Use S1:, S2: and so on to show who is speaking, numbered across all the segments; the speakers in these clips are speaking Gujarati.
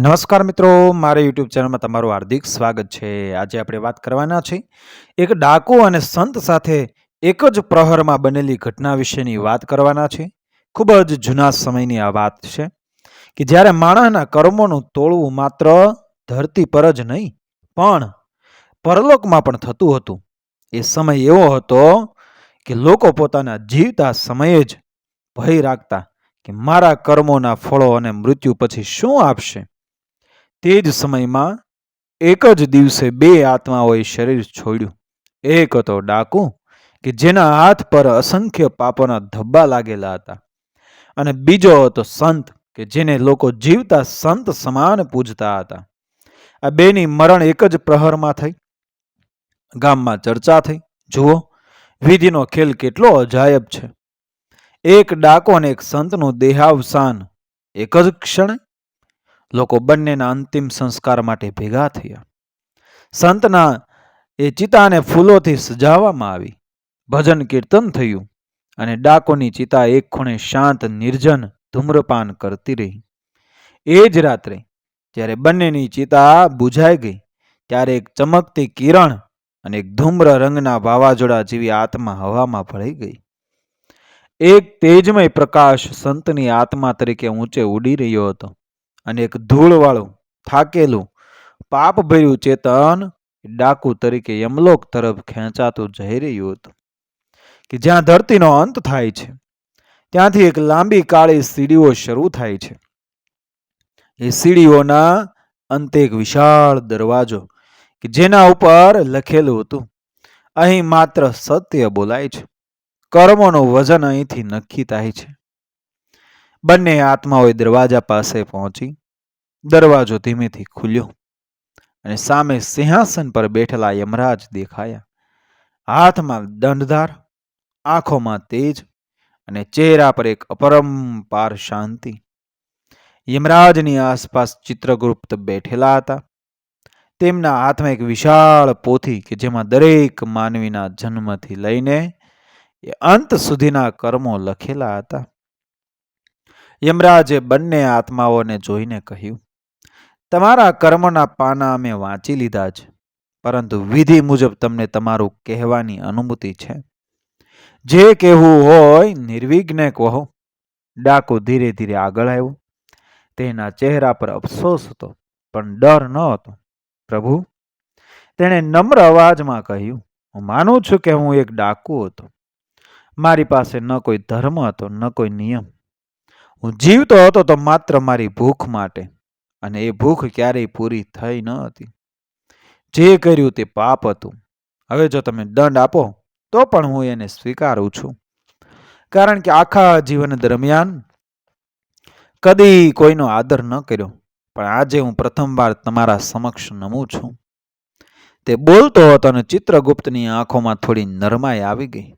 S1: નમસ્કાર મિત્રો, મારા યુટ્યુબ ચેનલમાં તમારું હાર્દિક સ્વાગત છે. આજે આપણે વાત કરવાના છે એક ડાકુ અને સંત સાથે એક જ પ્રહરમાં બનેલી ઘટના વિશેની વાત કરવાના છે ખૂબ જ જૂના સમયની આ વાત છે કે જ્યારે માણસના કર્મોનું તોળવું માત્ર ધરતી પર જ નહીં, પણ પરલોકમાં પણ થતું હતું. એ સમય એવો હતો કે લોકો પોતાના જીવતા સમયે જ ભય રાખતા કે મારા કર્મોના ફળો અને મૃત્યુ પછી શું આપશે? તે જ સમયમાં એક જ દિવસે બે આત્માઓએ શરીર છોડ્યું. એક હતો ડાકુ, કે જેના હાથ પર અસંખ્ય પાપોના ધબ્બા લાગેલા હતા. અને બીજો હતો સંત, કે જેને લોકો જીવતા સંત સમાન પૂજતા હતા. આ બેની મરણ એક જ પ્રહરમાં થઈ. ગામમાં ચર્ચા થઈ. જુઓ, વિધિનો ખેલ કેટલો અજાયબ છે. એક ડાકો અને એક સંતનું દેહાવસાન એક જ ક્ષણે લોકો બંનેના અંતિમ સંસ્કાર માટે ભેગા થયા. સંતના એ ચિતાને ફૂલોથી સજાવવામાં આવી. ભજન કીર્તન થયું અને ડાકોની ચિતા એક ખૂણે શાંત, નિર્જન, ધૂમ્રપાન કરતી રહી. એ જ રાત્રે જ્યારે બંનેની ચિતા બુઝાઈ ગઈ, ત્યારે એક ચમકતી કિરણ અને એક ધૂમ્ર રંગના વાવાઝોડા જેવી આત્મા હવામાં ભળી ગઈ. એક તેજમય પ્રકાશ સંતની આત્મા તરીકે ઊંચે ઉડી રહ્યો હતો. અને એક ધૂળવાળું, થાકેલું પાપ ભર્યું ચેતન ડાકુ તરીકે યમલોક તરફ ખેંચાતું જઈ રહ્યું હતું કે જ્યાં ધરતીનો અંત થાય છે, ત્યાંથી એક લાંબી કાળી સીડીઓ શરૂ થાય છે. એ સીડીઓના અંતે એક વિશાળ દરવાજો કે જેના ઉપર લખેલું હતું, અહીં માત્ર સત્ય બોલાય છે. કર્મોનું વજન અહીંથી નક્કી થાય છે. બંને આત્માઓએ દરવાજા પાસે પહોંચી દરવાજો ધીમેથી ખુલ્યો અને સામે સિંહાસન પર બેઠેલા યમરાજ દેખાયા. હાથમાં દંડધાર, આંખોમાં તેજ અને ચહેરા પર એક અપરંપાર શાંતિ. યમરાજની આસપાસ ચિત્રગુપ્ત બેઠેલા હતા. તેમના હાથમાં એક વિશાળ પોથી કે જેમાં દરેક માનવીના જન્મથી લઈને એ અંત સુધીના કર્મો લખેલા હતા. યમરાજે બંને આત્માઓને જોઈને કહ્યું, તમારા કર્મના પાના અમે વાંચી લીધા છે, પરંતુ વિધિ મુજબ તમને તમારું કહેવાની અનુમતિ છે. જે કહેવું હોય નિર્વિઘ્ને કહો. ડાકુ ધીરે ધીરે આગળ આવ્યો. તેના ચહેરા પર અફસોસ હતો, પણ ડર ન હતો. પ્રભુ, તેણે નમ્ર અવાજમાં કહ્યું, હું માનું છું કે હું એક ડાકુ હતો. મારી પાસે ન કોઈ ધર્મ હતો, ન કોઈ નિયમ. હું જીવતો હતો તો માત્ર મારી ભૂખ માટે, અને એ ભૂખ ક્યારેય પૂરી થઈ ન હતી. જે કર્યું તે પાપ હતું. હવે જો તમે દંડ આપો, તો પણ હું એને સ્વીકારું છું. કારણ કે આખા જીવન દરમિયાન કદી કોઈનો આદર ન કર્યો, પણ આજે હું પ્રથમવાર તમારા સમક્ષ નમું છું. તે બોલતો હતો અને ચિત્રગુપ્તની આંખોમાં થોડી નરમાઈ આવી ગઈ.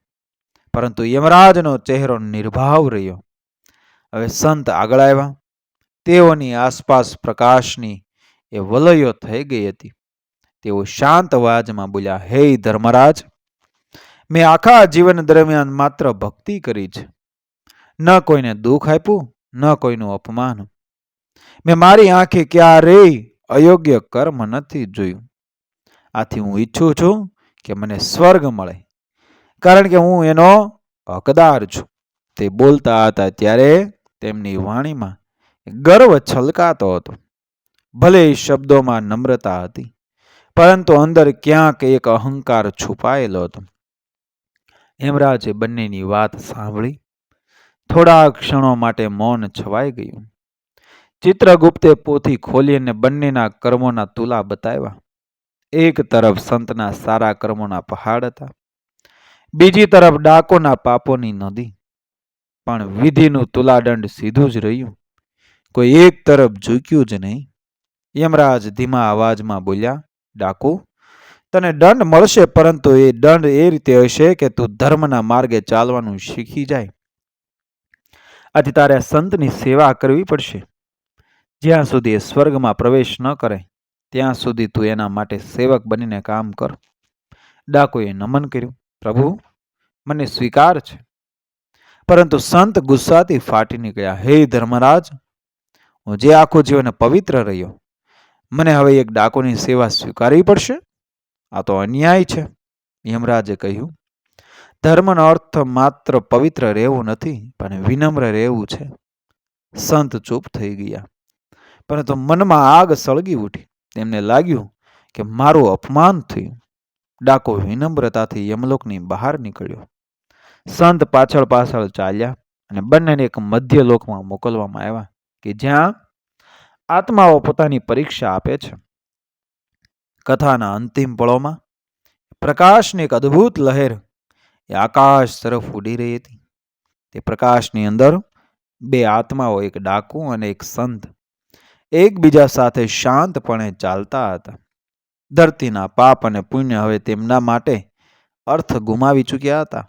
S1: પરંતુ યમરાજનો ચહેરો નિર્ભાવ રહ્યો. હવે સંત આગળ આવ્યા. તેઓની આસપાસ પ્રકાશની એ વલયો થઈ ગઈ હતી. તેઓ શાંત અવાજમાં બોલ્યા, હે ધર્મરાજ, મેં આખા જીવન દરમિયાન માત્ર ભક્તિ કરી છે. ન કોઈને દુઃખ આપ્યું, ન કોઈનું અપમાન. મેં મારી આંખે ક્યારેય અયોગ્ય કર્મ નથી જોયું. આથી હું ઈચ્છું છું કે મને સ્વર્ગ મળે. કારણ કે હું એનો હકદાર છું. તે બોલતા હતા ત્યારે તેમની વાણીમાં ગર્વ છલકાતો હતો. ભલે શબ્દોમાં નમ્રતા હતી, પરંતુ અંદર ક્યાંક એક અહંકાર છુપાયેલો હતો. હેમરાજે બંનેની વાત સાંભળી, થોડા ક્ષણો માટે મૌન છવાઈ ગયું. ચિત્રગુપ્તે પોથી ખોલી અને બંનેના કર્મોના તુલા બતાવ્યા. એક તરફ સંતના સારા કર્મોના પહાડ હતા, બીજી તરફ ડાકોના પાપોની નદી. પણ વિધિનું તુલાદંડ સીધું જ રહ્યું. કોઈ એક તરફ ઝૂક્યું જ નહીં. યમરાજ ધીમા અવાજમાં બોલ્યા, ડાકુ, તને દંડ મળશે, પરંતુ એ દંડ એ રીતે હશે કે તું ધર્મના માર્ગે ચાલવાનું શીખી જાય. આથી તારે સંતની સેવા કરવી પડશે. જ્યાં સુધી એ સ્વર્ગમાં પ્રવેશ ન કરે, ત્યાં સુધી તું એના માટે સેવક બનીને કામ કર. ડાકુએ નમન કર્યું, પ્રભુ, મને સ્વીકાર છે. પરંતુ સંત ગુસ્સાથી ફાટી નીકળ્યા. હે ધર્મરાજ, હું જે આખું જીવન પવિત્ર રહ્યો, મને હવે એક ડાકોની સેવા સ્વીકારવી પડશે? આ તો અન્યાય છે, યમરાજે કહ્યું. ધર્મનો અર્થ માત્ર પવિત્ર રહેવું નથી, પણ વિનમ્ર રહેવું છે. સંત ચૂપ થઈ ગયા. પરંતુ મનમાં આગ સળગી ઉઠી. તેમને લાગ્યું કે મારું અપમાન થયું. ડાકો વિનમ્રતાથી યમલોકની બહાર નીકળ્યો. સંત પાછળ પાછળ ચાલ્યા અને બંનેને એક મધ્ય લોકમાં મોકલવામાં આવ્યા કે જ્યાં આત્માઓ પોતાની પરીક્ષા આપે છે. કથાના અંતિમ પળોમાં પ્રકાશની એક અદ્ભુત લહેર એ આકાશ તરફ ઉડી રહી હતી. તે પ્રકાશની અંદર બે આત્માઓ, એક ડાકુ અને એક સંત, એકબીજા સાથે શાંતપણે ચાલતા હતા. ધરતીના પાપ અને પુણ્ય હવે તેમના માટે અર્થ ગુમાવી ચૂક્યા હતા.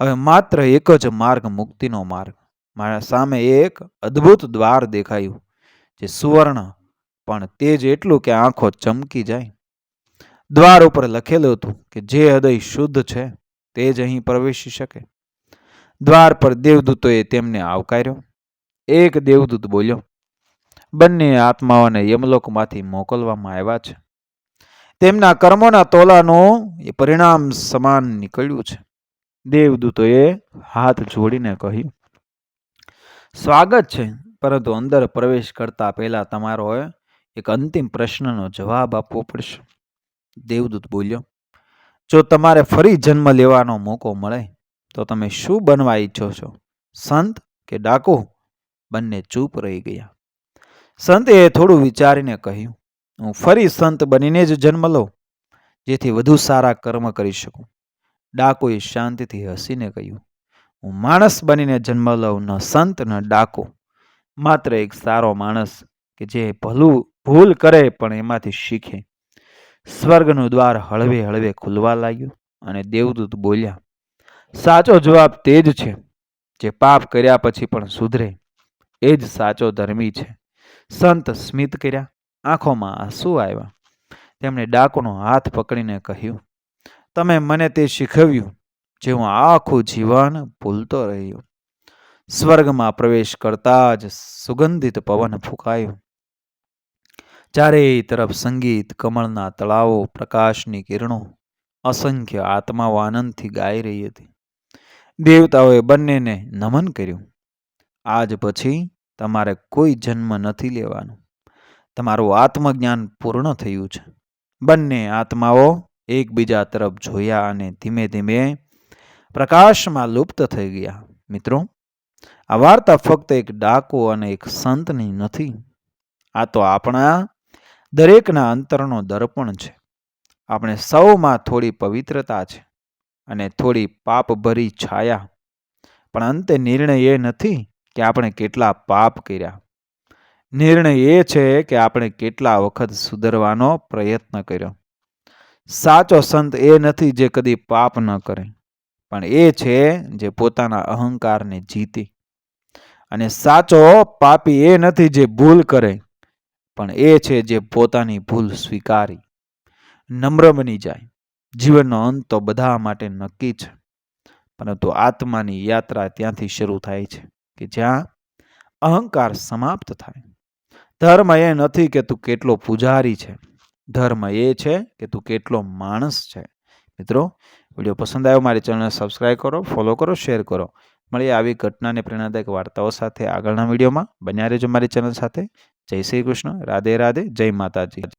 S1: હવે માત્ર એક જ માર્ગ મુક્તિનો માર્ગ. મારા સામે એક અદ્ભુત દ્વાર દેખાયું, જે સુવર્ણ, પણ તે જ એટલું કે આંખો ચમકી જાય. દ્વાર ઉપર લખેલું હતું કે જે હૃદય શુદ્ધ છે, તે જ અહીં પ્રવેશી શકે. દ્વાર પર દેવદૂતોએ તેમને આવકાર્યો. એક દેવદૂત બોલ્યો, બંને આત્માઓને યમલોકમાંથી મોકલવામાં આવ્યા છે. તેમના કર્મોના તોલાનું એ પરિણામ સમાન નીકળ્યું છે. દેવદૂતોએ હાથ જોડીને કહ્યું, સ્વાગત છે. પરંતુ અંદર પ્રવેશ કરતા પહેલા તમારો એક અંતિમ પ્રશ્નનો જવાબ આપવો પડશે. દેવદૂત બોલ્યો, જો તમારે ફરી જન્મ લેવાનો મોકો મળે, તો તમે શું બનવા ઈચ્છો છો? સંત કે ડાકુ? બંને ચૂપ રહી ગયા. સંતે થોડું વિચારીને કહ્યું, હું ફરી સંત બનીને જ જન્મ લઉં, જેથી વધુ સારા કર્મ કરી શકું. ડાકોએ શાંતિથી હસીને કહ્યું, હું માણસ બનીને જન્મ લઉં, ન સંત, ન ડાકો. માત્ર એક સારો માણસ કે જે ભલું ભૂલ કરે પણ એમાંથી શીખે. સ્વર્ગનું દ્વાર હળવે હળવે ખુલવા લાગ્યું અને દેવદૂત બોલ્યા, સાચો જવાબ તે જ છે જે પાપ કર્યા પછી પણ સુધરે. એ જ સાચો ધર્મી છે. સંત સ્મિત કર્યા, આંખોમાં આંસુ આવ્યા. તેમણે ડાકોનો હાથ પકડીને કહ્યું તમે મને તે શીખવ્યું, જે હું આખું જીવન ભૂલતો રહ્યો. સ્વર્ગમાં પ્રવેશ કરતા જ સુગંધિત પવન ફૂંકાયો. ચારેય તરફ સંગીત, કમળના તળાવો, પ્રકાશની કિરણો, અસંખ્ય આત્માઓ આનંદથી ગાઈ રહી હતી. દેવતાઓએ બંનેને નમન કર્યું. આજ પછી તમારે કોઈ જન્મ નથી લેવાનો. તમારું આત્મજ્ઞાન પૂર્ણ થયું છે. બંને આત્માઓ એકબીજા તરફ જોયા અને ધીમે ધીમે પ્રકાશમાં લુપ્ત થઈ ગયા. મિત્રો, આ વાર્તા ફક્ત એક ડાકો અને એક સંતની નથી, આ તો આપણા દરેકના અંતરનો દર્પણ છે. આપણે સૌમાં થોડી પવિત્રતા છે અને થોડી પાપભરી છાયા. પણ અંતે નિર્ણય એ નથી કે આપણે કેટલા પાપ કર્યા. નિર્ણય એ છે કે આપણે કેટલા વખત સુધરવાનો પ્રયત્ન કર્યો. સાચો સંત એ નથી જે કદી પાપ ન કરે, પણ એ છે જે પોતાના અહંકારને જીતી. અને સાચો પાપી એ નથી જે ભૂલ કરે, પણ એ છે જે પોતાની ભૂલ સ્વીકારી. નમ્ર બની જાય. જીવનનો અંત તો બધા માટે નક્કી છે, પરંતુ આત્માની યાત્રા ત્યાંથી શરૂ થાય છે કે જ્યાં અહંકાર સમાપ્ત થાય. ધર્મ એ નથી કે તું કેટલો પૂજારી છે. ધર્મ એ છે કે તું કેટલો માણસ છે. મિત્રો, વીડિયો પસંદ આવ્યો મારી ચેનલને સબસ્ક્રાઈબ કરો ફોલો કરો શેર કરો. મળીએ આવી ઘટનાને પ્રેરણાદાયક વાર્તાઓ સાથે આગળના વિડીયોમાં. બન્યા રહેજો મારી ચેનલ સાથે. જય શ્રી કૃષ્ણ. રાધે રાધે. જય માતાજી.